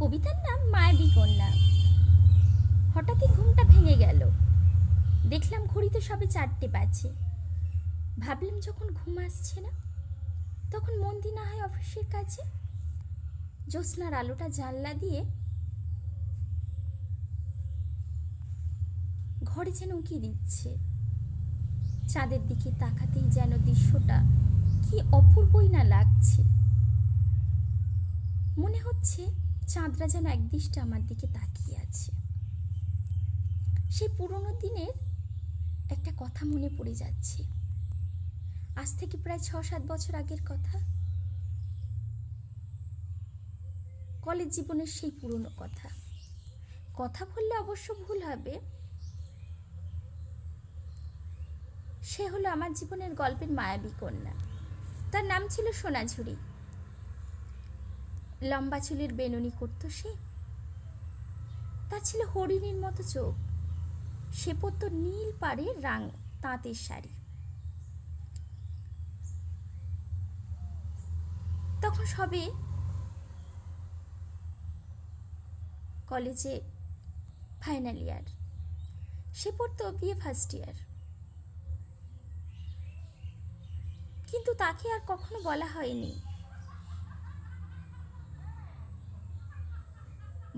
কবিতার নাম মায়াবী কন্যা। হঠাৎই ঘুমটা ভেঙে গেল। দেখলাম ঘড়িতে সবে চারটে বাজে। ভাবলাম যখন ঘুম আসছে না, তখন মন না হয় অফিসের কাছে জ্যোৎস্নার আলোটা জানলা দিয়ে ঘরে যেন উঁকি দিচ্ছে। চাঁদের দিকে তাকাতেই যেন দৃশ্যটা কি অপূর্বই না লাগছে। মনে হচ্ছে চাঁদরা যেন একদৃষ্টে আমার দিকে তাকিয়ে আছে। সেই পুরনো দিনের একটা কথা মনে পড়ে যাচ্ছে। আজ থেকে প্রায় ছ সাত বছর আগের কথা। কলেজ জীবনের সেই পুরনো কথা। কথা বললে অবশ্য ভুল হবে। সে হলো আমার জীবনের গল্পের মায়াবী কন্যা। তার নাম ছিল সোনাঝুরি। লম্বা চুলের বেনুনি করতো সে। তার ছিল হরিণীর মতো চোখ। সে পরতো নীল পাড়ের রাং তাঁতের শাড়ি। তখন সবে কলেজে ফাইনাল ইয়ার সে পড়তো বিয়ে ফার্স্ট ইয়ার কিন্তু তাকে আর কখনো বলা হয়নি।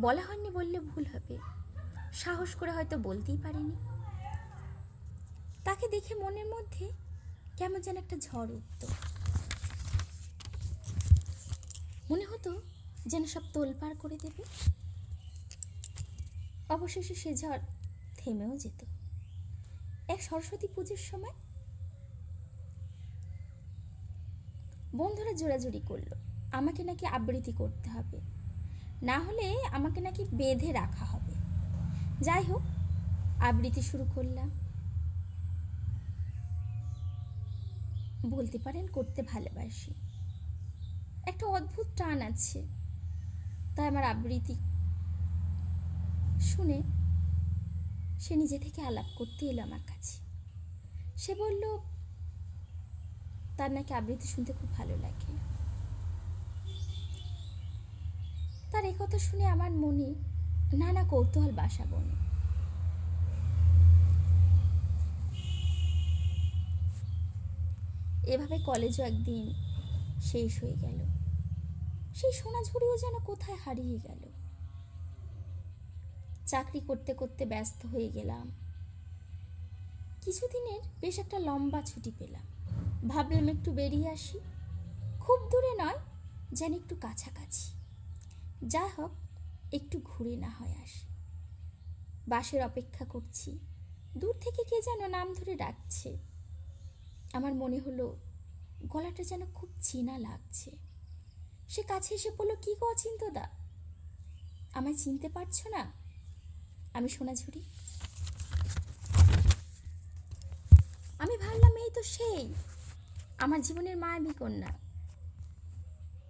বলা হয়নি বললে ভুল হবে। সাহস করে হয়তো বলতেই পারিনি। তাকে দেখে মনের মধ্যে কেমন যেন একটা ঝড় উঠত। মনে হতো যেন সব তোলপাড় করে দেবে। অবশেষে সে ঝড় থেমেও যেত। এক সরস্বতী পুজোর সময় বন্ধুরা জোড়াজুড়ি করল। আমাকে নাকি আবৃত্তি করতে হবে। না হলে আমাকে নাকি বেঁধে রাখা হবে। যাই হোক, আবৃত্তি শুরু করলাম। বলতে পারেন করতে ভালোবাসি। একটা অদ্ভুত টান আছে। তাই আমার আবৃত্তি শুনে সে নিজে থেকে আলাপ করতে এলো আমার কাছে। সে বলল, তার নাকি আবৃত্তি শুনতে খুব ভালো লাগে তার এই কথা শুনে আমার মনে নানা কৌতূহল বাসা বনে। এভাবে কলেজও একদিন শেষ হয়ে গেল। সেই সোনাঝুরিও যেন কোথায় হারিয়ে গেল। চাকরি করতে করতে ব্যস্ত হয়ে গেলাম। কিছুদিনের বেশ একটা লম্বা ছুটি পেলাম। ভাবলাম একটু বেরিয়ে আসি। খুব দূরে নয়, যেন একটু কাছাকাছি। যা হোক, একটু ঘুরে না হয় আসি বাসের অপেক্ষা করছি। দূর থেকে কে যেন নাম ধরে ডাকছে। আমার মনে হলো, গলাটা যেন খুব চেনা লাগছে। সে কাছে এসে বলল, কী গো অচিন্তদা? আমায় চিনতে পারছ না? আমি সোনাঝুরি। আমি ভাবলাম এই তো সেই। আমার জীবনের মায়াবী কন্যা,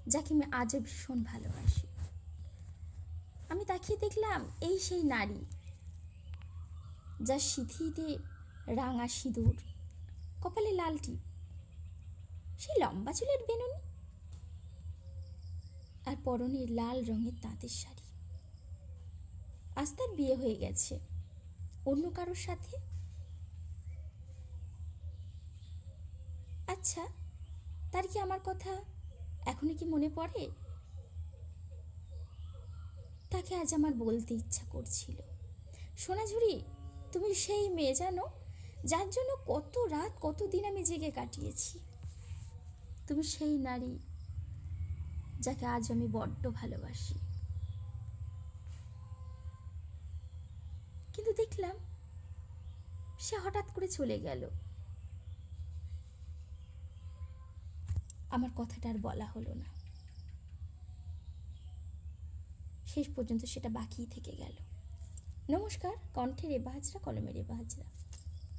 যাকে আমি আজও ভীষণ ভালোবাসি। আমি তাকিয়ে দেখলাম এই সেই নারী যার সিঁথিতে রাঙা সিঁদুর, কপালে লাল টিপ। সেই লম্বা চুলের বেনুনি আর পরনে লাল রঙের তাঁতের শাড়ি। আজ তার বিয়ে হয়ে গেছে। অন্য কারোর সাথে? আচ্ছা তার কি আমার কথা এখনও কি মনে পড়ে? তাকে আজ আমার বলতে ইচ্ছা করছিল। সোনাঝুরি তুমি সেই মেয়ে জানো, যার জন্য কত রাত, কত দিন আমি জেগে কাটিয়েছি। তুমি সেই নারী যাকে আজ আমি বড্ড ভালোবাসি। কিন্তু দেখলাম, সে হঠাৎ করে চলে গেল। আমার কথাটা আর বলা হলো না। শেষ পর্যন্ত সেটা বাকিই থেকে গেল। নমস্কার কণ্ঠের এ বাজরা কলমের এ বাজরা।